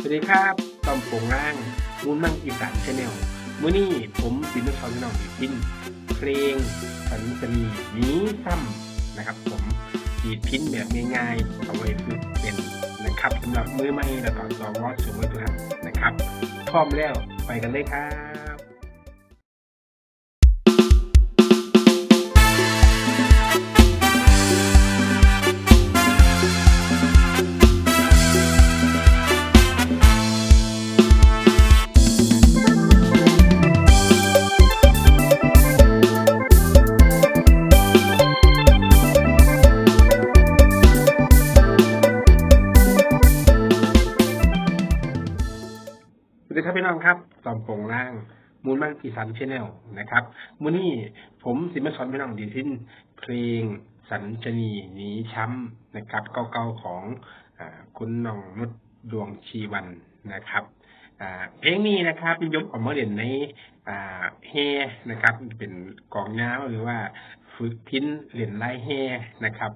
สวัสดีครับต้อมโปงร่างมูนมั่งอีสานชาแนลมื่อนี้ผมบินนทรพี่น้องดีพินเพลงสันสนีนี้ซ้ำนะครับ ผมดีดพินแบบง่ายๆเอาไว้ฝึกเป็นนะครับสำหรับมือใหม่แล้วก็สวอสูงไว้ตัวนะครับ พร้อมแล้วไปกันเลยครับ องครับตอมโป่งล่าง มูลมังอีสานชแนลนะครับมื้อนี้ผมสิมาสอนพี่น้องดีทิ้นเพลงสัญชนีหนีช้ำนะครับเก่าๆของอคุณน้องนุชดวงชีวันนะครับเพลงนี้นะครับยกออกมาเด่นในอ่าเฮนะครับ เป็นกองย้าหรือว่าฝึกพิ้นเหรียญไล่เฮนะครับ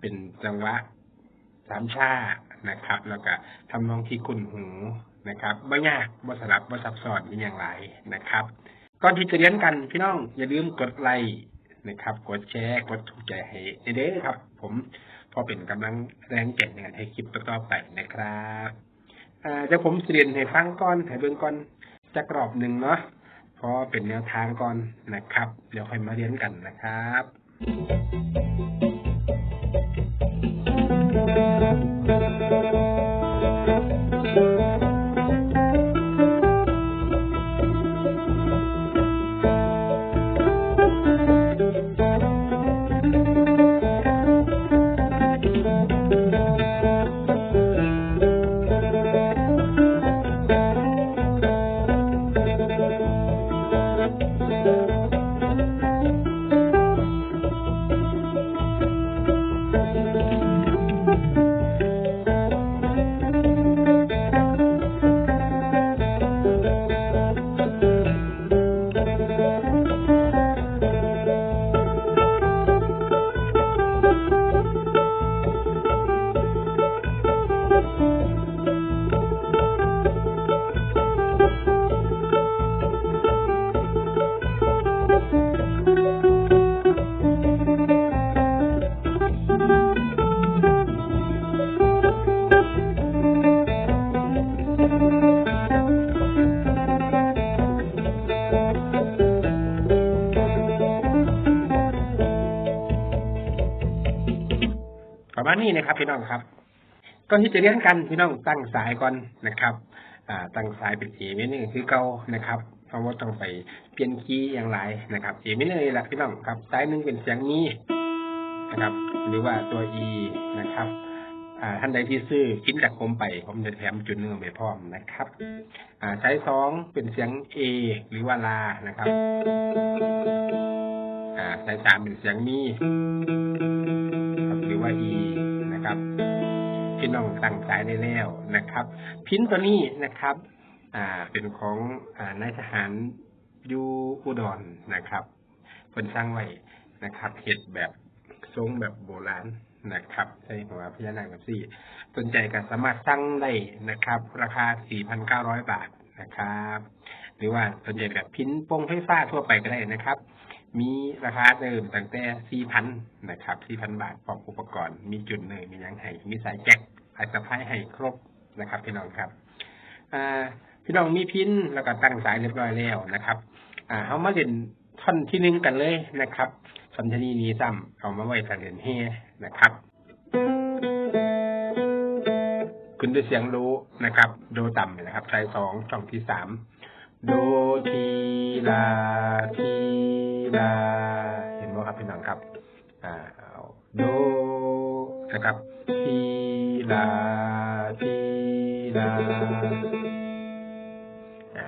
เป็นจังหวะสามชานะครับ แล้วก็ทำนองที่คุณหู นะครับบ่ยากบ่สลับบ่ซับซ้อนเป็นอย่างไรนะครับ ก่อนที่จะเรียนกันพี่น้องอย่าลืมกดไลค์นะครับ กดแชร์กดถูกใจให้เด้อครับ ผมพอเป็นกำลังแรงเก่งในการให้คลิปต่อไปนะครับอ่าเดี๋ยวผมเรียนให้ฟังก่อนให้เบิ่งก่อนจักรอบหนึ่งเนาะพอเป็นแนวทางก่อนนะครับ เดี๋ยวค่อยมาเรียนกันนะครับ นี้นะครับพี่น้องครับก่อนที่จะเรียนกันพี่น้องตั้งสายก่อนนะครับ อ่า ตั้งสายเป็นเอเมนนี่คือเก่านะครับเพราะว่าต้องไปเปลี่ยนคีย์อย่างไรนะครับเอเมนเลยแหละพี่น้องครับสายหนึ่งเป็นเสียงมีนะครับ หรือว่าตัว e นะครับ อ่า ท่านใดที่ซื้อคิดจากผมไป ผมจะแถมจุดหนึ่งไปพร้อมนะครับ อ่าสายสองเป็นเสียง a หรือว่าลานะครับ อ่าสายสามเป็นเสียงมี รือว่า e นะครับพี่น้องตั้งสายได้แล้วนะครับ พินตัวนี้นะครับ อ่าเป็นของอ่านายทหารยูอุดรนะครับคนสร้างไว้นะครับเห็ดแบบทรงแบบโบราณนะครับใช่หัวพญานาคแบบสี่สนใจก็สามารถสั่งได้นะครับ ราคา 4,900 บาทนะครับ หรือว่าสนใจแบบพินโป้งไฟฟ้าทั่วไปก็ได้นะครับ มีราคาเดิมตั้งแต่ 4,000 นะครับ 4,000 บาทพร้อมอุปกรณ์ มีจุดเนยมียังไห้มีสายแจ็คสายสะพายให้ครบนะครับพี่น้องครับอ่าพี่น้องมีพินแล้วก็ตั้งสายเรียบร้อยแล้วนะครับ อ่าเอามาเล่นท่อนที่หนึ่งกันเลยนะครับสัญชนีนี้ซ้ำเอามาไว้การเล่นเฮนะครับ คุณด้วยเสียงรู้นะครับ โดต่ำนะครับสายสองช่องที่สามโดทีลาที ลา เห็นไหมครับพี่น้องครับ อ่าโดนะครับทีลาทีลาอ่า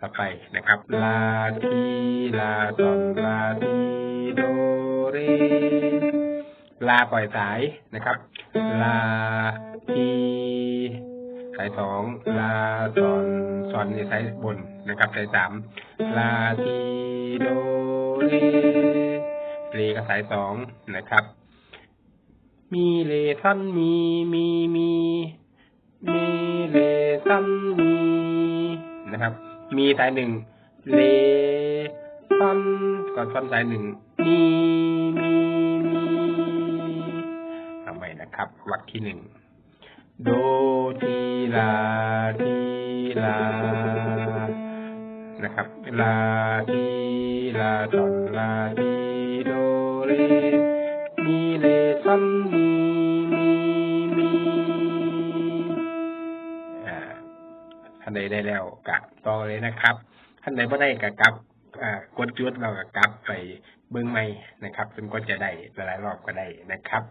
ต่อไปนะครับ ลาทีลาตอนลาทีโดเรลาปล่อยสายนะครับ ลาทีสายสองลาซอนซอนในสายบนนะครับสายสามลาทีโด เรเรกับสายสองนะครับ มีเลท่อนมีมีมีมีเลซันมีนะครับ มีสายหนึ่งเลซอนก่อนซอนสายหนึ่งมีมีมีทำไมนะครับวรรคที่หนึ่งโดทีลาทีลานะครับลาที ลาซอนลาทีโดเรมีเลซอนมีมีมีอ่าท่านใดได้แล้วกะต่อเลยนะครับท่านใดไม่ได้กะกลับอ่ากดจุดเรากะกลับไปเบื้องใหม่นะครับจนก็จะได้หลายๆรอบก็ได้นะครับ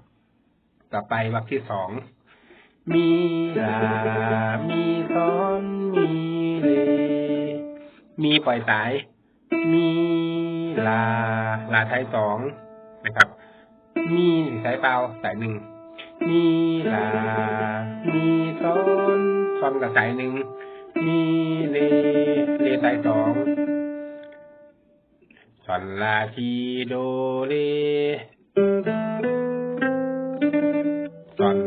ต่อไปวรรคที่สองมีลามีซ้อนมีเลมีปล่อยสาย มี ลาลาท้ายสองนะครับ มีสายเปล่าสายหนึ่ง มีลา มีซ้นซ้อนกับสายหนึ่ง มีเลเลสายสองซอนลาทีโดเลซอน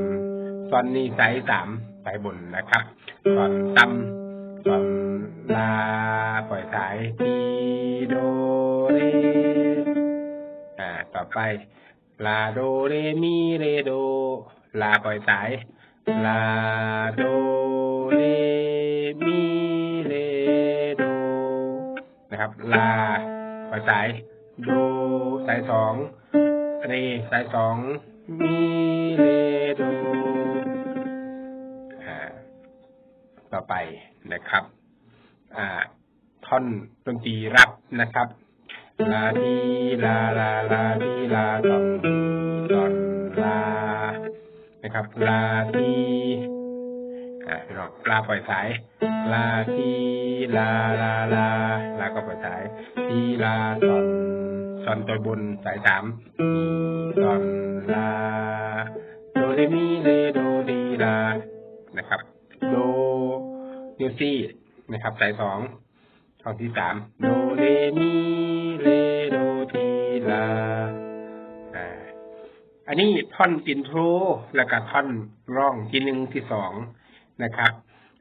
ซอนนี่สายสามสายบนนะครับซอนต่ำซอนลาปล่อยสายทีโด เรอ่า ต่อไป ลาโดเรมีเรโด ลาปล่อยสาย ลาโดเรมีเรโด นะครับ ลาปล่อยสาย โดสายสอง เรสายสอง มีเรโด อ่า ต่อไปนะครับ อ่าท่อนดนตรีรับนะครับ ลาดีลาลาลาดีลาตอนตอนลา นะครับ ลาทีอ่าพี่น้องลาปล่อยสาย ลาทีลาลาลาลาก็ปล่อยสายทีลาตอนตอนตัวบนสายสามตอนลาโดเรมีเรโดดีลานะครับ โดนิวซี่นะครับ สายสอง ท่อนที่สามโดเรมีเรโดทีลาอ่าอันนี้ท่อนอินโทรแล้วก็ท่อนร้องที่หนึ่งที่สองนะครับ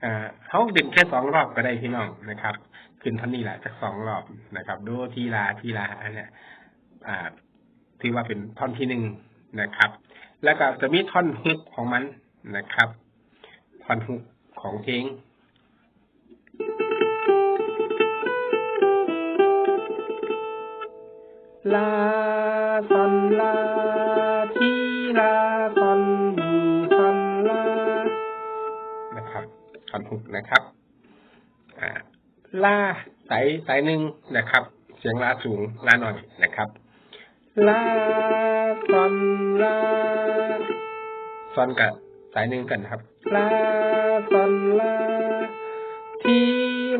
อ่าเขาดึงแค่สองรอบก็ได้พี่น้องนะครับ ขึ้นท่อนนี้แหละจากสองรอบนะครับ โดทีลาทีลาอันเนี้ยอ่าถือว่าเป็นท่อนที่หนึ่งนะครับ แล้วก็จะมีท่อนฮุกของมันนะครับ ท่อนฮุกของเพลง ลาซอนลาทีลาซอนมีซอนลานะครับท่อนฮุกนะครับอ่าลาสายสายหนึ่งนะครับ เสียงลาสูงลาหน่อยนะครับลาซอนลาซอนกับสายหนึ่งกันครับลาซอนลาที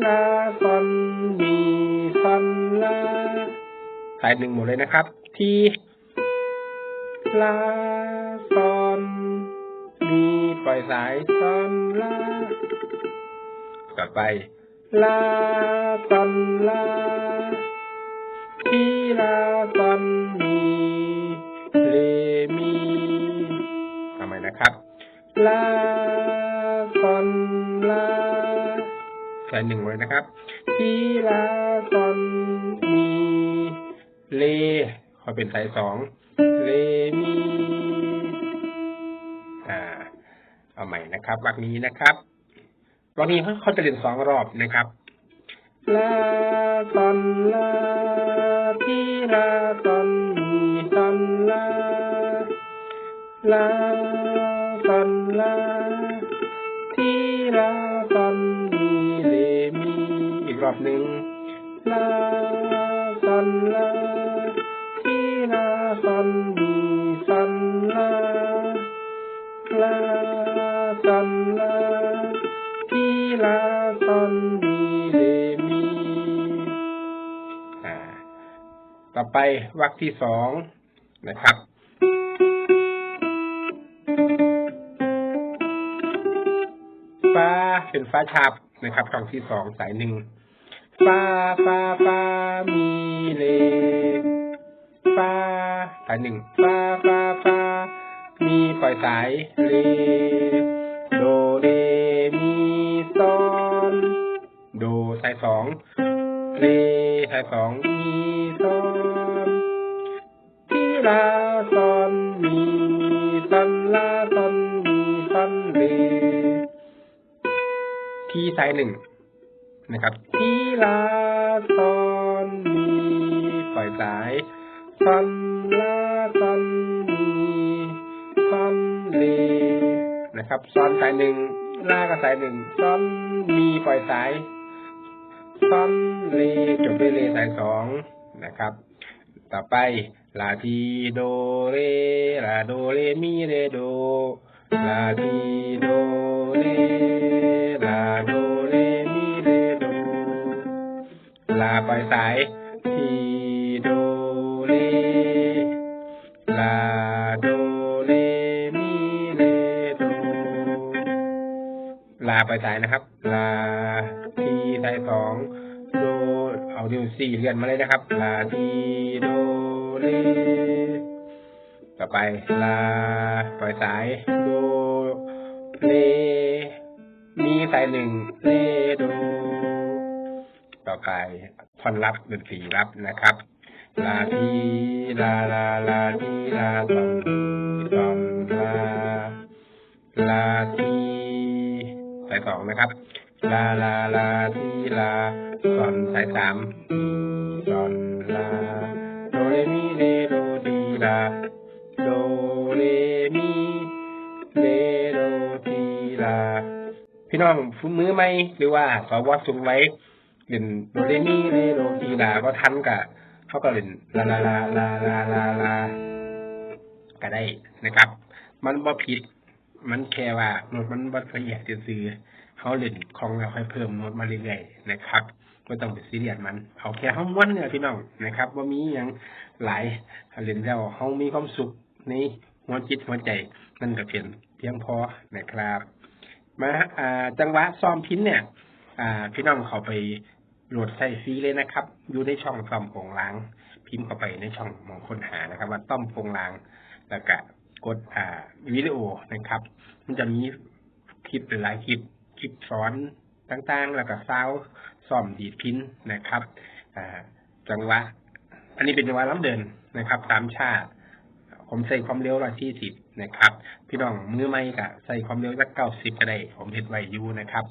ลาซอนมีซอนลาายหนึ่งหมดเลยนะครับ ทีลาซอนมีปล่อยสายซอนลาต่อไป ลาซอนลา ทีลาซอนมีเรมีทำไมนะครับ ลาซอนลาสายหนึ่งเลยนะครับ ทีลาซอนมี เลขอเป็นสายสองเลมีอ่า เอาใหม่นะครับวรรคนี้นะครับวรรคนี้เขาเขาจะเรียนสองรอบนะครับลาซอนลาทีลาซอนมีซอนลาลาซอนลาทีลาซอนมีเลมีอีกรอบหนึ่งลา นลาทีลาซอนมีซอนลาลาซอนลาทีลาซอนมีเลมีต่อไปวรรคที่สองนะครับฟ้าเป็นฟ้าชับนะครับช่องที่สองสายหนึ่ง ฟ้าฟ้าฟ้ามีเลฟ้าสายหนึ่งฟ้าฟ้าฟ้ามีปล่อยสายเลโดเรมีโซสายสองเรสายสองมีซอนทีลาซอนมีซอนลาซอนมีซอนเรทีสายหนึ่งนะครับที ลาซอนมีปล่อยสายซอนลาซอนมีซอนเรนะครับซอนสายหนึ่งลากับสายหนึ่งซอนมีปล่อยสายซอนเรจบด้วยเรสายสองนะครับ ต่อไปลาทีโดเรลาโดเรมีเรโดลาทีโดเราปล่อยสายทีโดเรลาโดเรมีเรโดลาไปสายนะครับ ลาทีสายสองโดเอาดิวสี่เรียนมาเลยนะครับ ลาทีโดเรต่อไปลาปล่อยสายโดเรมีสายหนึ่งเรโด ต่อไปท่อนรับดนตรีรับนะครับลาทีลาลาลาทีลาตอนตอนลาลาทีสายสองนะครับลาลาลาทีลาซอนสายสามซอนลาโดเรมีเรโดดีลาโดเรมีเรโดทีลาพี่น้องฟื้มือไหมหรือว่าสวสูงไว้ เล่นโดเรมีเรโดทีลาก็ทันกะเขาก็เล่นลาลาลาลาลาลาลาก็ได้นะครับ มันบ่ผิด มันแค่ว่าโน้ตมันบ่ละเอียดซื่อๆเขาเล่นของเราค่อยเพิ่มโน้ตมาเรื่อยๆนะครับไม่ต้องไปซีเรียสมันเอาแค่ห้องม้วนเนี่ยพี่น้องนะครับว่ามีอย่างหลายถ้าเล่นแล้วเฮามีความสุขในหัวจิตหัวใจนั่นก็เพียงเพียงพอนะครับ มาอ่าจังหวะซ้อมพินเนี่ย อ่า พี่น้องเขาไป โหลดใส่ฟรีเลยนะครับ อยู่ในช่องต้อมโปงล้าง พิมพ์เข้าไปในช่องมองค้นหานะครับ ว่าต้อมโปงล้างแล้วก็กดอ่าวิดีโอนะครับ มันจะมีคลิปหลายคลิปคลิปสอนต่างๆ แล้วก็ซาวซ่อมดีดพินนะครับอ่าจังหวะอันนี้เป็นจังหวะล้ำเดินนะครับ ตามชาติผมใส่ความเร็วร้อยที่สิบนะครับ พี่น้องมือไม่กะใส่ความเร็วสักเก้าสิบก็ได้ ผมเห็นไว้อยู่นะครับ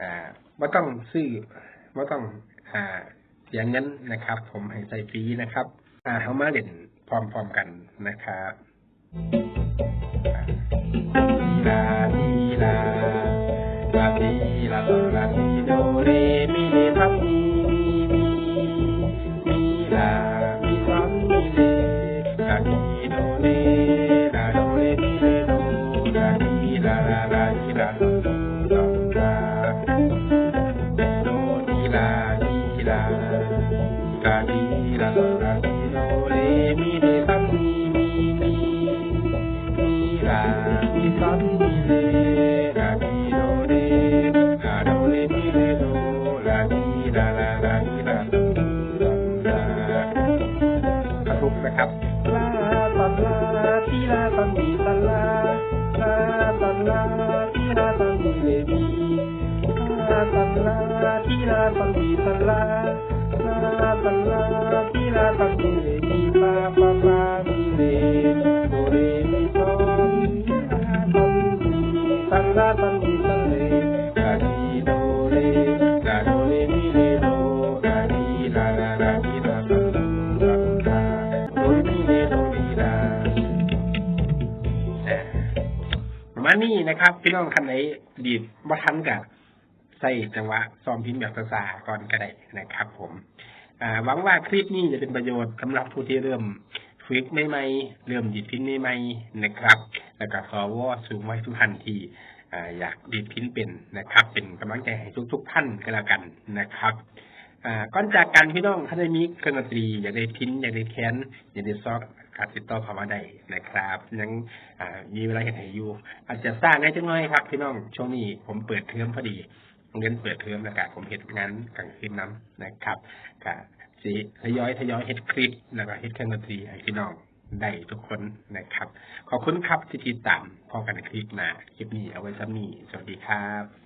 อ่าว่าต้องซื้อ ว่าต้องอ่าเสียเงินนะครับ ผมให้ใส่ฟรีนะครับ อ่าเขามาเล่นพร้อมๆกันนะครับลาดีลาลาดีลาโดลาดีโดเรมีเรทำมีมีมีมีลามีทำมีเรลาดี กนะครับลาตันลาทีลาตันดีตันลาลาตันลาทีลาตันดีเรมีลาตันลาทีลาตันดีตันลาลาตันลาทีลาตันดีเรมีฟาฟาฟามีเรโดเรมีซอนลาตันดีตันลาตันดี มาณนี้นะครับ พี่น้องคันไหนดีดบ่ทันกับใส่จังหวะซ้อมพิมพ์แบบภาษาก่อนก็ได้นะครับ ผมหวังว่าคลิปนี้จะเป็นประโยชน์สำหรับผู้ที่เริ่มฝึกใหม่ๆเริ่มดีดพินใหม่ๆนะครับ แล้วก็สวสูงไว้ทุกท่านที่ออยากดีดพินเป็นนะครับ เป็นกำลังใจให้ทุกๆท่านก็แล้วกันนะครับก่อนจากกันพี่น้องถ้าได้มีเครื่องดนตรีอยากได้พินอยากได้แคนอยากได้ซอก กาติดต่อเข้ามาได้นะครับ ยังมีเวลาเห็นให้อยู่ อาจจะสร้างได้จังน้อยครับพี่น้องช่วงนี้ผมเปิดเทอมพอดีโรงเรียนเปิดเทอมแล้วก็ผมเห็นงานกลางคืนน้ำนะครับก็สิทยอยทยอยเฮ็ดคลิปแล้วก็เฮ็ดเครื่องดนตรีให้พี่น้องได้ทุกคนนะครับ ขอบคุณครับที่ติดตามพอกันคลิปหนะคลิปนี้เอาไว้ซ้ำนี้สวัสดีครับ